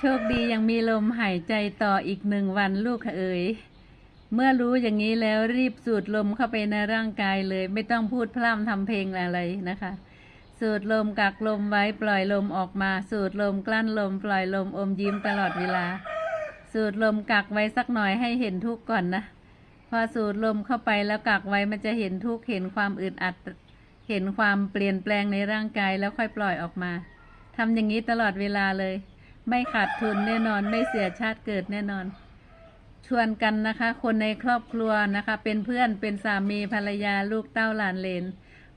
โชคดียังมีลมหายใจต่ออีกหนึ่งวันลูกเอ๋ยเมื่อรู้อย่างนี้แล้วรีบสูดลมเข้าไปในร่างกายเลย ไม่ต้องพูดพร่ำทำเพลงอะไรนะคะ สูดลมกักลมไว้ปล่อยลมออกมา สูดลมกลั้นลม ปล่อยลมอมยิ้มตลอดเวลา สูดลมกักไว้สักหน่อยให้เห็นทุกข์ก่อนนะ พอสูดลมเข้าไปแล้วกักไว้มันจะเห็นทุกข์เห็นความอึดอัด เห็นความเปลี่ยนแปลงในร่างกายแล้วค่อยปล่อยออกมาทำอย่างนี้ตลอดเวลาเลย ไม่ขาดทุนแน่นอน ไม่เสียชาติเกิดแน่นอน ชวนกันนะคะ คนในครอบครัวนะคะ เป็นเพื่อนเป็นสามีภรรยาลูกเต้าหลานเลน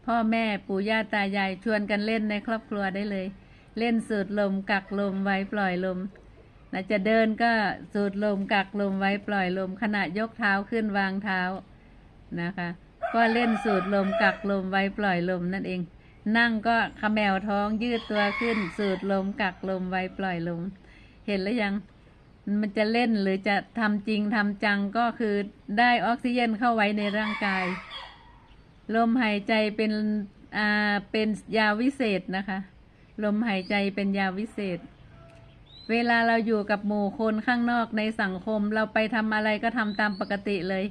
พ่อแม่ปู่ย่าตายาย ชวนกันเล่นในครอบครัวได้เลย เล่นสูดลมกักลมไว้ปล่อยลมนะจะเดินก็สูดลมกักลมไว้ปล่อยลมขณะยกเท้าขึ้นวางเท้านะคะ ก็เล่นสูดลมกักลมไว้ปล่อยลมนั่นเอง นั่งก็ขมแมวท้องยืดตัวขึ้น สูดลมกักลมไว้ปล่อยลม เห็นแล้วยังมันจะเล่นหรือจะทำจริงทำจังก็คือได้ออกซิเจนเข้าไว้ในร่างกาย ลมหายใจเป็นอ่าเป็นยาวิเศษนะคะ ลมหายใจเป็นยาวิเศษ เวลาเราอยู่กับหมู่คนข้างนอกในสังคมเราไปทำอะไรก็ทำตามปกติเลย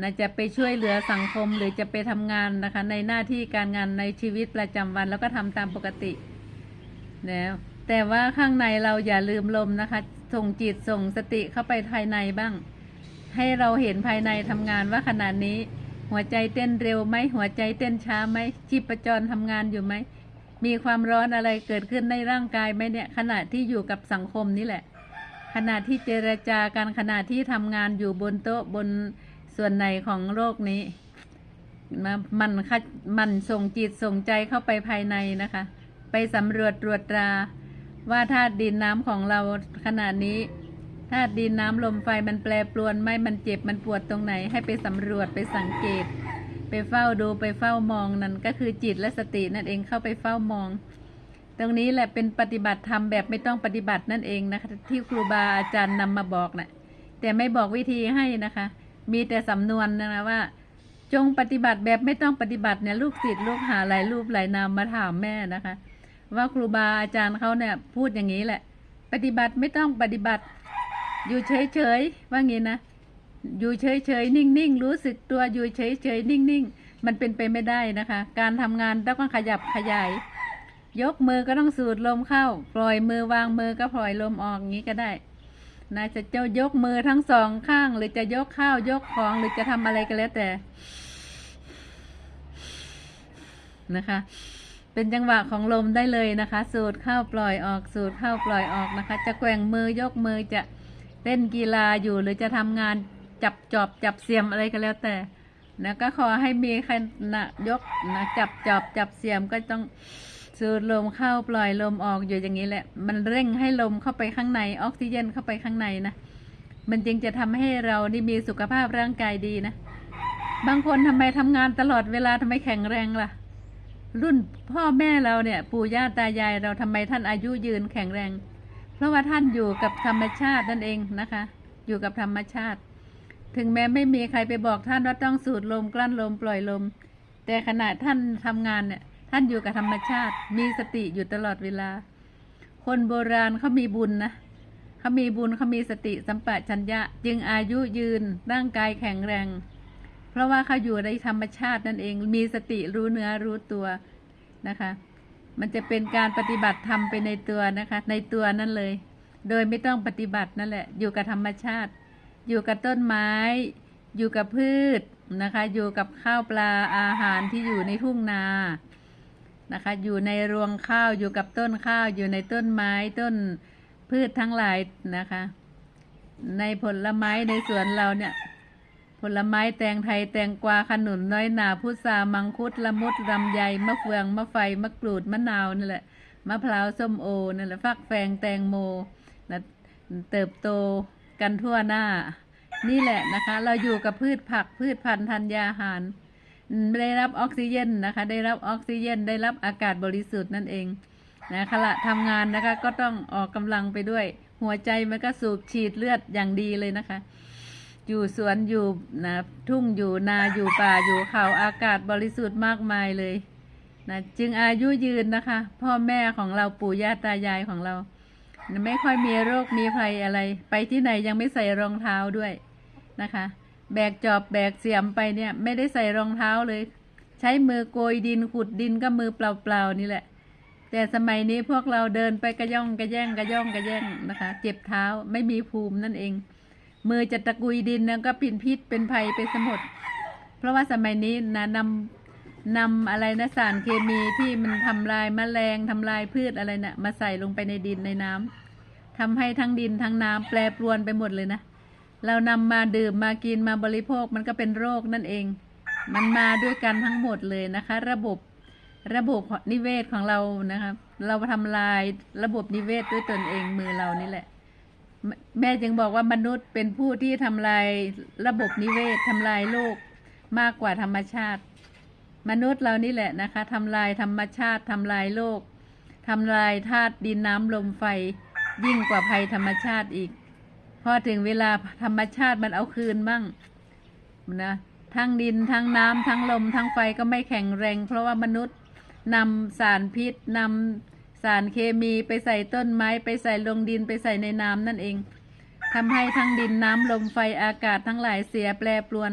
นะจะไปช่วยเหลือสังคมหรือจะไปทำงานนะคะ ในหน้าที่การงานในชีวิตประจำวันแล้วก็ทำตามปกติแล้วแต่ว่าข้างในเราอย่าลืมลมนะคะ ส่งจิตส่งสติเข้าไปภายในบ้าง ให้เราเห็นภายในทำงานว่าขณะนี้ หัวใจเต้นเร็วไหมหัวใจเต้นช้าไหมชีพจรทำงานอยู่ไหมมีความร้อนอะไรเกิดขึ้นในร่างกายไหมเนี่ยขณะที่อยู่กับสังคมนี่แหละ ขณะที่เจรจากันขณะที่ทำงานอยู่บนโต๊ะบน ส่วนไหนของโลกนี้มามันคัดมันส่งจิตส่งใจเข้าไปภายในนะคะ ไปสำรวจตรวจตราว่าธาตุดินน้ำของเราขณะนี้ธาตุดินน้ำลมไฟมันแปรปรวนไหมมันเจ็บมันปวดตรงไหน ให้ไปสำรวจไปสังเกต ไปเฝ้าดูไปเฝ้ามองนั่นก็คือจิตและสตินั่นเองเข้าไปเฝ้ามอง ตรงนี้แหละเป็นปฏิบัติธรรมแบบไม่ต้องปฏิบัตินั่นเองนะคะที่ครูบาอาจารย์นำมาบอกนะ่ะแต่ไม่บอกวิธีให้นะคะ มีแต่สำนวนนะคะว่า จงปฏิบัติแบบไม่ต้องปฏิบัติเนี่ยลูกศิษย์ลูกหาหลายรูปหลายนามมาถามแม่นะคะ ว่าครูบาอาจารย์เขาเนี่ยพูดอย่างนี้แหละ ปฏิบัติไม่ต้องปฏิบัติ อยู่เฉยๆว่างี้นะอยู่เฉยๆนิ่งๆรู้สึกตัวอยู่เฉยๆนิ่งๆ มันเป็นไปไม่ได้นะคะ การทำงานต้องขยับขยาย ยกมือก็ต้องสูดลมเข้า ปล่อยมือวางมือก็ปล่อยลมออกอย่างนี้ก็ได้ นะจะเจ้ายกมือทั้งสองข้าง หรือจะยกข้าวยกของหรือจะทำอะไรก็แล้วแต่นะคะ เป็นจังหวะของลมได้เลยนะคะ สูดเข้าปล่อยออกสูดเข้าปล่อยออกนะคะ จะแกว่งมือยกมือจะเล่นกีฬาอยู่หรือจะทำงานจับจอบจับเสียมอะไรก็แล้วแต่นะก็ขอให้มีใครนะยกนะจับจอบจับเสียมก็ต้อง สูดลมเข้าปล่อยลมออกอยู่อย่างนี้แหละ มันเร่งให้ลมเข้าไปข้างในออกซิเจนเข้าไปข้างในนะ มันจึงจะทำให้เรานี่มีสุขภาพร่างกายดีนะ บางคนทำไมทำงานตลอดเวลาทำไมแข็งแรงล่ะ รุ่นพ่อแม่เราเนี่ย ปู่ย่าตายายเราทำไมท่านอายุยืนแข็งแรง เพราะว่าท่านอยู่กับธรรมชาตินั่นเองนะคะ อยู่กับธรรมชาติ ถึงแม้ไม่มีใครไปบอกท่านว่าต้องสูดลมกลั้นลมปล่อยลม แต่ขณะท่านทำงานเนี่ย ท่านอยู่กับธรรมชาติ มีสติอยู่ตลอดเวลา คนโบราณเขามีบุญนะเขามีบุญเขามีสติสัมปชัญญะ จึงอายุยืนร่างกายแข็งแรง เพราะว่าเขาอยู่ในธรรมชาตินั่นเอง มีสติรู้เนื้อรู้ตัวนะคะ มันจะเป็นการปฏิบัติธรรมไปในตัวนะคะ ในตัวนั่นเลย โดยไม่ต้องปฏิบัตินั่นแหละ อยู่กับธรรมชาติ อยู่กับต้นไม้ อยู่กับพืชนะคะ อยู่กับข้าวปลาอาหารที่อยู่ในทุ่งนา นะคะ อยู่ในรวงข้าวอยู่กับต้นข้าวอยู่ในต้นไม้ต้นพืชทั้งหลายนะคะ ในผลไม้ในสวนเราเนี่ย ผลไม้แตงไทยแตงกวาขนุนน้อยหนาพุทรามังคุดละมุดลำไยมะเฟืองมะไฟมะกรูดมะนาวนี่แหละมะพร้าวส้มโอนั่นแหละฟักแฟงแตงโมนะเติบโตกันทั่วหน้า นี่แหละนะคะ เราอยู่กับพืชผักพืชพันธุ์ธัญญาหาร ได้รับออกซิเจนนะคะ ได้รับออกซิเจน ได้รับอากาศบริสุทธิ์นั่นเองนะขณะทำงานนะคะ ก็ต้องออกกำลังไปด้วย หัวใจมันก็สูบฉีดเลือดอย่างดีเลยนะคะ อยู่สวนอยู่นะทุ่งอยู่นาอยู่ป่าอยู่เขาอากาศบริสุทธิ์มากมายเลยนะจึงอายุยืนนะคะ พ่อแม่ของเราปู่ย่าตายายของเรา ไม่ค่อยมีโรคมีภัยอะไร ไปที่ไหนยังไม่ใส่รองเท้าด้วยนะคะ แบกจอบแบกเสียมไปเนี่ย ไม่ได้ใส่รองเท้าเลย ใช้มือโกยดินขุดดินก็มือเปล่าๆนี่แหละ แต่สมัยนี้พวกเราเดินไปกระย่องกระแย่งกระย่องกระแย่งนะคะ เจ็บเท้าไม่มีภูมินั่นเอง มือจะตะกุยดินนะก็ปินพิษเป็นภัยไปสมดเพราะว่าสมัยนี้นะนำนำอะไรนะสารเคมีที่มันทำลายแมลงทำลายพืชอะไรนะ่ะมาใส่ลงไปในดินในน้ำทำให้ทั้งดินทั้งน้ำแปรปรวนไปหมดเลยนะ เรานำมาดื่มมากินมาบริโภคมันก็เป็นโรคนั่นเอง มันมาด้วยกันทั้งหมดเลยนะคะ ระบบระบบนิเวศของเรานะคะเราทำลายระบบนิเวศด้วยตนเองมือเรานี่แหละ แม่จึงบอกว่ามนุษย์เป็นผู้ที่ทำลายระบบนิเวศทำลายโลกมากกว่าธรรมชาติ มนุษย์เรานี่แหละนะคะทำลายธรรมชาติทำลายโลกทำลายธาตุดินน้ำลมไฟยิ่งกว่าภัยธรรมชาติอีก พอถึงเวลาธรรมชาติมันเอาคืนบ้างนะทั้งดินทั้งน้ำทั้งลมทั้งไฟก็ไม่แข็งแรง เพราะว่ามนุษย์นำสารพิษนำสารเคมีไปใส่ต้นไม้ ไปใส่ลงดินไปใส่ในน้ำนั่นเองทำให้ทั้งดินน้ำลมไฟอากาศทั้งหลายเสียแปรปรวน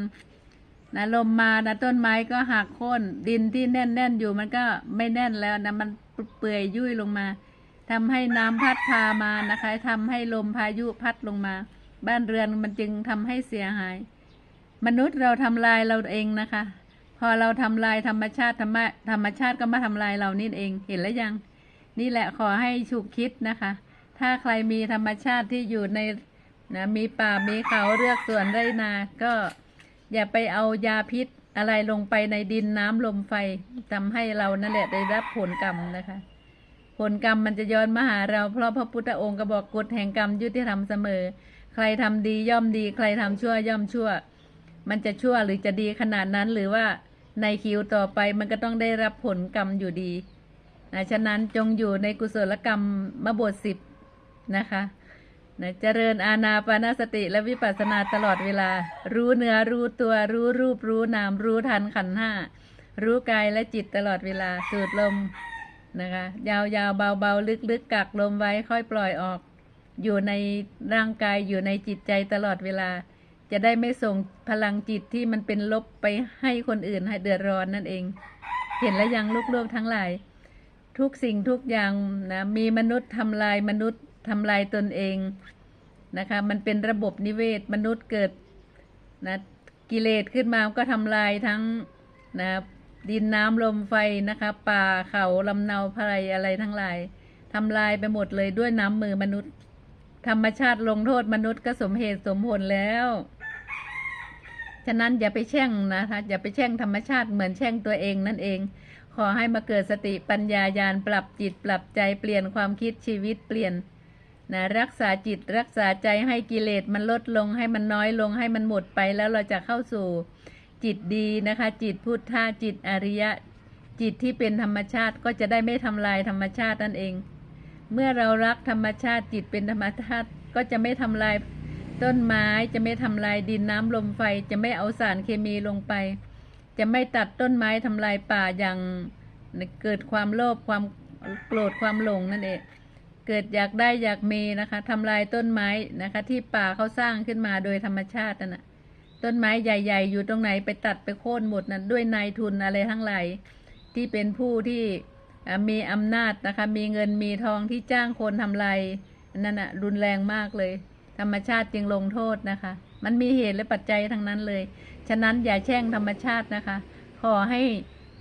นะลมมานะต้นไม้ก็หักโค่นดินที่แน่นแน่นๆอยู่มันก็ไม่แน่นแล้วนะมันเปื่อยยุ่ยลงมา ทำให้น้ำพัดพามานะคะทำให้ลมพายุพัดลงมา บ้านเรือนมันจึงทำให้เสียหาย มนุษย์เราทำลายเราเองนะคะ พอเราทำลายธรรมชาติธรรมะธรรมชาติก็มาทำลายเรานี่เองเห็นแล้วยัง นี่แหละขอให้ฉุกคิดนะคะ ถ้าใครมีธรรมชาติที่อยู่ในนะมีป่ามีเขาเลือกส่วนไรนา ก็อย่าไปเอายาพิษอะไรลงไปในดินน้ำลมไฟทำให้เรานั่นแหละได้รับผลกรรมนะคะ ผลกรรมมันจะย้อนมาหาเราเพราะพระพุทธองค์ก็บอกกฎแห่งกรรมยุติธรรมเสมอ ใครทำดีย่อมดี ใครทำชั่วย่อมชั่ว มันจะชั่วหรือจะดีขนาดนั้นหรือว่าในคิวต่อไปมันก็ต้องได้รับผลกรรมอยู่ดีนะฉะนั้นจงอยู่ในกุศลกรรมมบทสิบนะคะนะเจริญอาณาปานสติและวิปัสสนาตลอดเวลา รู้เนื้อรู้ตัวรู้รูปรู้นามรู้ทันขันห้ารู้กายและจิตตลอดเวลาสูดลม นะคะ ยาวๆเบาๆลึกๆกักลมไว้ค่อยปล่อยออก อยู่ในร่างกายอยู่ในจิตใจตลอดเวลา จะได้ไม่ส่งพลังจิตที่มันเป็นลบไปให้คนอื่นให้เดือดร้อนนั่นเอง เห็นแล้วยังลูกๆทั้งหลาย ทุกสิ่งทุกอย่างนะมีมนุษย์ทำลายมนุษย์ทำลายตนเองนะคะ มันเป็นระบบนิเวศมนุษย์เกิดนะกิเลสขึ้นมาก็ทำลายทั้งนะ ดินน้ำลมไฟนะคะ ป่าเขาลำเนาพไรอะไรทั้งหลายทำลายไปหมดเลยด้วยน้ำมือมนุษย์ ธรรมชาติลงโทษมนุษย์ก็สมเหตุสมผลแล้ว ฉะนั้นอย่าไปแช่งนะคะ อย่าไปแช่งธรรมชาติเหมือนแช่งตัวเองนั่นเอง ขอให้มาเกิดสติปัญญาญาณปรับจิตปรับใจเปลี่ยนความคิดชีวิตเปลี่ยนนะรักษาจิตรักษาใจให้กิเลสมันลดลงให้มันน้อยลงให้มันหมดไปแล้วเราจะเข้าสู่ จิตดีนะคะ จิตพุทธาจิตอริยะ จิตที่เป็นธรรมชาติก็จะได้ไม่ทำลายธรรมชาตินั่นเอง เมื่อเรารักธรรมชาติจิตเป็นธรรมชาติก็จะไม่ทำลายต้นไม้จะไม่ทำลายดินน้ำลมไฟจะไม่เอาสารเคมีลงไป จะไม่ตัดต้นไม้ทำลายป่าอย่างเกิดความโลภความโกรธความหลงนั่นเองเกิดอยากได้อยากมีนะคะทำลายต้นไม้นะคะ ที่ป่าเขาสร้างขึ้นมาโดยธรรมชาตินั่นนะ ต้นไม้ใหญ่ ๆ อยู่ตรงไหนไปตัดไปโค่นหมดนั้นด้วยนายทุนอะไรทั้งหลายที่เป็นผู้ที่มีอำนาจนะคะ มีเงินมีทองที่จ้างคนทำลายนั่นน่ะรุนแรงมากเลย ธรรมชาติจึงลงโทษนะคะ มันมีเหตุและปัจจัยทั้งนั้นเลย ฉะนั้นอย่าแช่งธรรมชาตินะคะ ขอให้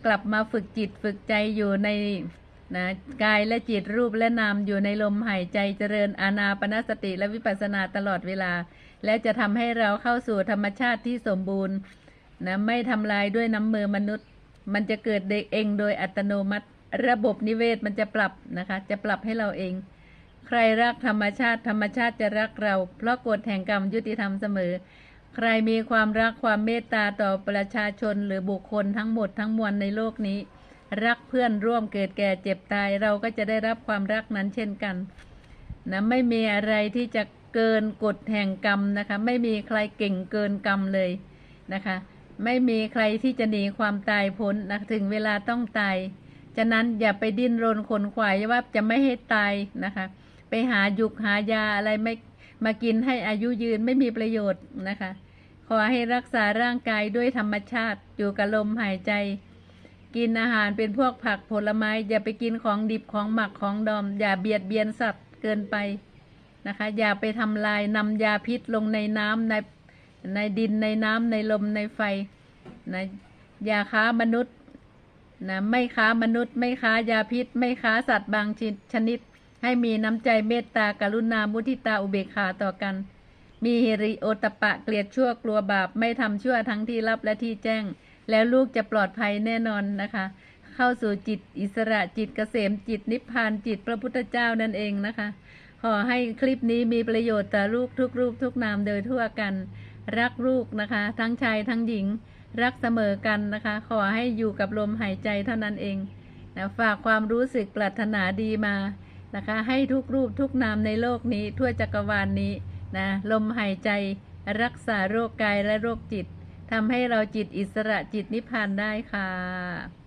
กลับมาฝึกจิตฝึกใจอยู่ในนะกายและจิตรูปและนามอยู่ในลมหายใจเจริญอานาปนสติและวิปัสสนาตลอดเวลา และจะทำให้เราเข้าสู่ธรรมชาติที่สมบูรณ์นะไม่ทำลายด้วยน้ำมือมนุษย์ มันจะเกิดเองโดยอัตโนมัติ ระบบนิเวศมันจะปรับนะคะ จะปรับให้เราเอง ใครรักธรรมชาติธรรมชาติจะรักเรา เพราะกฎแห่งกรรมยุติธรรมเสมอ ใครมีความรักความเมตตาต่อประชาชนหรือบุคคลทั้งหมดทั้งมวลในโลกนี้ รักเพื่อนร่วมเกิดแก่เจ็บตายเราก็จะได้รับความรักนั้นเช่นกันนะไม่มีอะไรที่จะ เกินกฎแห่งกรรมนะคะ ไม่มีใครเก่งเกินกรรมเลยนะคะ ไม่มีใครที่จะหนีความตายพ้นนะถึงเวลาต้องตาย ฉะนั้นอย่าไปดิ้นรนขนขวายว่าจะไม่ให้ตายนะคะ ไปหายุกหายาอะไรไม่มากินให้อายุยืนไม่มีประโยชน์นะคะ ขอให้รักษาร่างกายด้วยธรรมชาติ อยู่กับลมหายใจ กินอาหารเป็นพวกผักผลไม้ อย่าไปกินของดิบของหมักของดองอย่าเบียดเบียนสัตว์เกินไป นะคะ อย่าไปทำลายนำยาพิษลงในน้ำในในดินในน้ำในลมในไฟนะอย่าค้ามนุษย์นะไม่ค้ามนุษย์ ไม่ค้ายาพิษ ไม่ค้าสัตว์บางชนิด ให้มีน้ำใจเมตตากรุณามุทิตาอุเบกขาต่อกัน มีเฮริโอตปปะเกลียดชั่วกลัวบาป ไม่ทำชั่วทั้งที่รับและที่แจ้ง แล้วลูกจะปลอดภัยแน่นอนนะคะ เข้าสู่จิตอิสระจิตเกษมจิตนิพพานจิตพระพุทธเจ้านั่นเองนะคะ ขอให้คลิปนี้มีประโยชน์ต่อลูกทุกรูปทุกนามโดยทั่วกัน รักลูกนะคะ ทั้งชายทั้งหญิง รักเสมอกันนะคะ ขอให้อยู่กับลมหายใจเท่านั้นเองนะฝากความรู้สึกปรารถนาดีมานะคะ ให้ทุกรูปทุกนามในโลกนี้ ทั่วจักรวาลนนี้นะลมหายใจ รักษาโรคกายและโรคจิตทำให้เราจิตอิสระจิตนิพพานได้ค่ะ